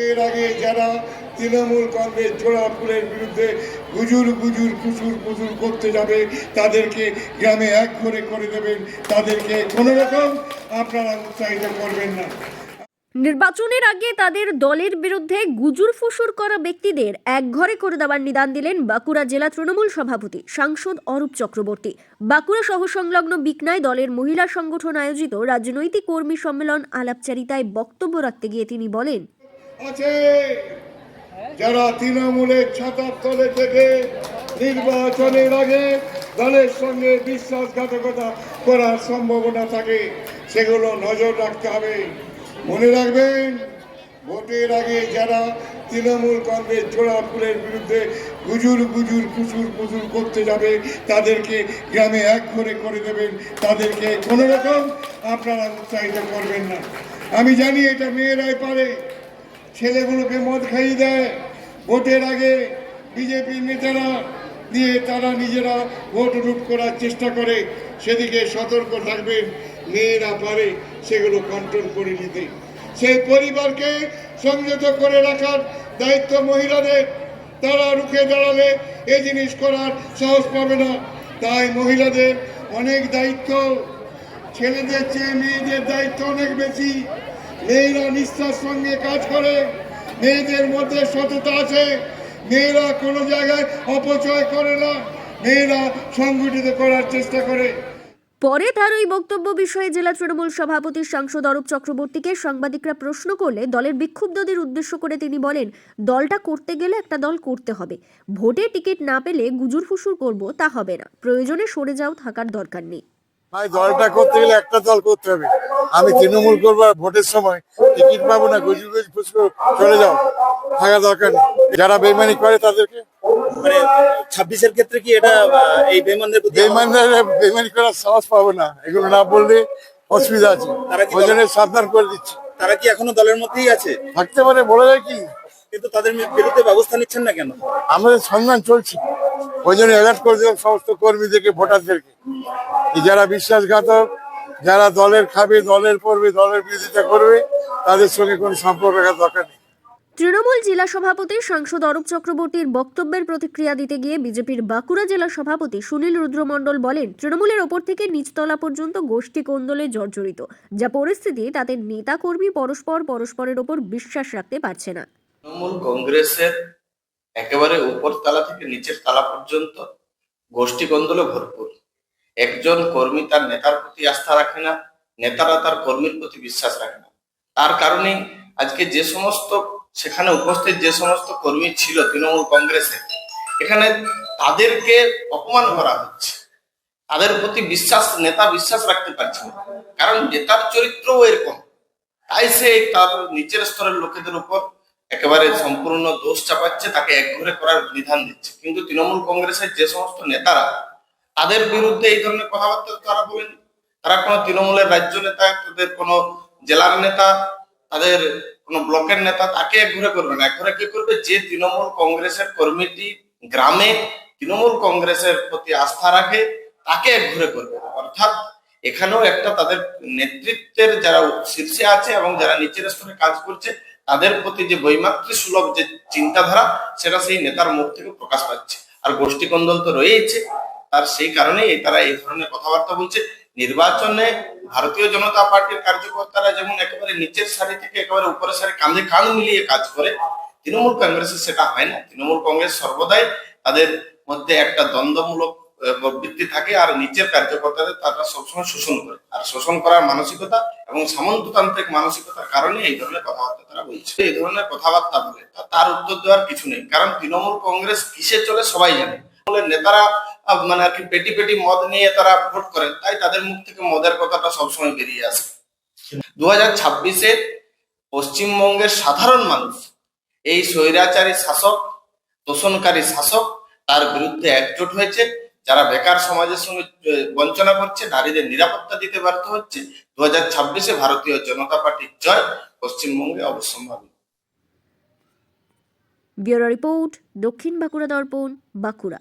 ভোটের আগে যারা তৃণমূল কংগ্রেস জোড়া ফুলের বিরুদ্ধে গুজুর গুজুর কুচুর কুচুর করতে যাবে, তাদেরকে গ্রামে এক ঘরে করে দেবেন, তাদেরকে কোনো রকম আপনারা উৎসাহিত করবেন না। নির্বাচনের আগে তাদের দলের বিরুদ্ধে গুজুর ফুসুর করা ব্যক্তিদের একঘরে করে দেওয়ার নিদান দিলেন বাঁকুড়া জেলা তৃণমূল সভাপতি সাংসদ অরূপ চক্রবর্তী। বাঁকুড়া শহর সংলগ্ন বিকনায় দলের মহিলা সংগঠন আয়োজিত রাজনৈতিক কর্মী সম্মেলন আলাপচারিতায় বক্তব্য রাখতে গিয়ে তিনি বলেন আছে। যারা তৃণমূলের ছাতার তলে থেকে নির্বাচনের আগে দলের সঙ্গে বিশ্বাসঘাতকতা করার সম্ভাবনা থাকে, সেগুলো নজর রাখতে হবে। মনে রাখবেন, ভোটের আগে যারা তৃণমূল কংগ্রেস জোড়া ফুলের বিরুদ্ধে গুজুর গুজুর কুচুর কুচুর করতে যাবে, তাদেরকে গ্রামে এক ঘরে করে দেবেন, তাদেরকে কোনো রকম আপনারা উৎসাহিত করবেন না। আমি জানি এটা মেয়েরাই পারে ছেলেগুলোকে মদ খাইয়ে দেয়। ভোটের আগে বিজেপির নেতারা দিয়ে তারা নিজেরা ভোট রূপ করার চেষ্টা করে। সেদিকে সতর্ক থাকবেন, মেয়েরা পারে সেগুলো কন্ট্রোল করে নিতে। সেই পরিবারকে সংযত করে রাখার দায়িত্ব মহিলাদের। তারা রুখে দাঁড়ালে এই জিনিস করার সাহস পাবে না। তাই মহিলাদের অনেক দায়িত্ব, ছেলেদের চেয়ে মেয়েদের দায়িত্ব অনেক বেশি। মেয়েরা নিষ্ঠার সঙ্গে কাজ করে, মেয়েদের মধ্যে সততা আছে। মেয়েরা কোনো জায়গায় অপচয় করে না, মেয়েরা সংগঠিত করার চেষ্টা করে। পরে তার ওই বক্তব্য বিষয়ে জেলা তৃণমূল সভাপতি সাংসদ অরূপ চক্রবর্তীকে সাংবাদিকরা প্রশ্ন করলে দলের বিক্ষুব্ধদের উদ্দেশ্য করে তিনি বলেন, দলটা করতে গেলে একটা দল করতে হবে। ভোটে টিকিট না পেলে গুজুর ফুসুর করব, তা হবে না। প্রয়োজনে সরে যাও, থাকার দরকার নেই। ভাই দলটা করতে গেলে একটা দল করতে হবে। আমি তৃণমূল করব ভোটের সময় টিকিট পাবো না গুজু গুজ ফুসকো চলে যাও। থাকা দরকার নেই। যারা বেমানি করে তাদেরকে মানে ছাব্বিশের ক্ষেত্রে কি এটা এই বেমানদের প্রতি বেমানদের বেমানি করার সাহস পাবো না। এগুলো না বললে অসুবিধা আছে। তারা ওই জন্য সাবধান করে দিচ্ছি। তারা কি এখনও দলের মধ্যেই আছে? থাকতে পারে বলা যায় কি? কিন্তু তাদের বিরুদ্ধে ব্যবস্থা নিচ্ছেন না কেন? আমাদের সন্ধান চলছে। ওই জন্য অ্যালার্ট করে দিলাম সমস্ত কর্মীদেরকে ভোটারদেরকে। যারা বিশ্বাসঘাতক যারা দলের খাবে দলের পড়বে দলের বিরোধিতা করবে তাদের সঙ্গে কোনো সম্পর্ক রাখার দরকার নেই। তৃণমূল জেলা সভাপতি সাংসদ অরূপ চক্রবর্তীর বক্তব্যের প্রতিক্রিয়া দিতে গিয়ে বিজেপির বাঁকুড়া জেলা সভাপতি সুনীল রুদ্রমণ্ডল বলেন তৃণমূলের ওপর থেকে নিচতলা পর্যন্ত গোষ্ঠী কোন্দলে জর্জরিত যা পরিস্থিতি তাদের নেতা কর্মী পরস্পর পরস্পরের ওপর বিশ্বাস রাখতে পারছে না। তৃণমূল কংগ্রেসের একেবারে উপর তালা থেকে নিচের তালা পর্যন্ত গোষ্ঠী কন্দলে ভরপুর। একজন কর্মী তার নেতার প্রতি আস্থা রাখে না, নেতারা তার কর্মীর প্রতি বিশ্বাস রাখে না। তার কারণে আজকে যে সমস্ত, সেখানে উপস্থিত যে সমস্ত কর্মী ছিল তৃণমূল কংগ্রেসে, এখানে তাদেরকে অপমান করা হচ্ছে। তাদের প্রতি বিশ্বাস, নেতা বিশ্বাস রাখতে পারছে না। কারণ নেতার চরিত্রও এরকম। তাই সে তার নিচের স্তরের লোকেদের উপর একেবারে সম্পূর্ণ দোষ চাপাচ্ছে, তাকে একঘরে করার বিধান দিচ্ছে। কিন্তু তৃণমূল কংগ্রেসের যে সমস্ত নেতারা তাদের বিরুদ্ধে এই ধরনের কথাবার্তা তারা বলেন। তারা কোনো তৃণমূলের রাজ্য নেতা, তাদের কোনো জেলার নেতা, তাদের কোনো ব্লকের নেতা, তাকে এক একঘরে করবে না। এক একঘরে কি করবে? যে তৃণমূল কংগ্রেসের কর্মীটি গ্রামে তৃণমূল কংগ্রেসের প্রতি আস্থা রাখে, তাকে এক একঘরে করবে অর্থাৎ এখানেও একটা তাদের নেতৃত্বের যারা শীর্ষে আছে এবং যারা নিচের স্তরে কাজ করছে, তাদের প্রতি যে বৈমাত্রী সুলভ যে চিন্তাধারা, সেটা সেই নেতার মুখ থেকে প্রকাশ পাচ্ছে। আর গোষ্ঠী কন্দল তো রয়েছে আর সেই কারণেই তারা এই ধরনের কথাবার্তা বলছে। নির্বাচনে ভারতীয় জনতা পার্টির কার্যকর্তারা যেমন একেবারে নিচের সারি থেকে একেবারে উপরের সারি কাঁধে কাঁধ মিলিয়ে কাজ করে, তৃণমূল কংগ্রেসের সেটা হয় না। তৃণমূল কংগ্রেস সর্বদাই তাদের মধ্যে একটা দ্বন্দ্বমূলক প্রবৃত্তি থাকে আর নিচের কার্যকর্তাদের তারা সবসময় শোষণ করে। আর শোষণ করার মানসিকতা এবং সামন্ততান্ত্রিক মানসিকতার কারণে এই ধরনের কথাবার্তা তারা বলছে। এই ধরনের কথাবার্তা বলে তার উত্তর দেওয়ার কিছু নেই। কারণ তৃণমূল কংগ্রেস কিসে চলে সবাই জানে। নেতারা মানে আর কি পেটি পেটি মদ নিয়ে তারা ভোট করেন, তাই তাদের মুখ থেকে মদের কথাটা সবসময় বেরিয়ে আসে। দু হাজার ছাব্বিশে পশ্চিমবঙ্গের সাধারণ মানুষ, এই স্বৈরাচারী শাসক, তোষণকারী শাসক, তার বিরুদ্ধে একজোট হয়েছে। যারা বেকার সমাজের সঙ্গে বঞ্চনা করছে, নারীদের নিরাপত্তা দিতে ব্যর্থ হচ্ছে। দু হাজার ছাব্বিশে ভারতীয় জনতা পার্টির জয় পশ্চিমবঙ্গে অবশ্যম্ভাবী। ব্যুরো রিপোর্ট, দক্ষিণ বাঁকুড়া দর্পণ, বাঁকুড়া।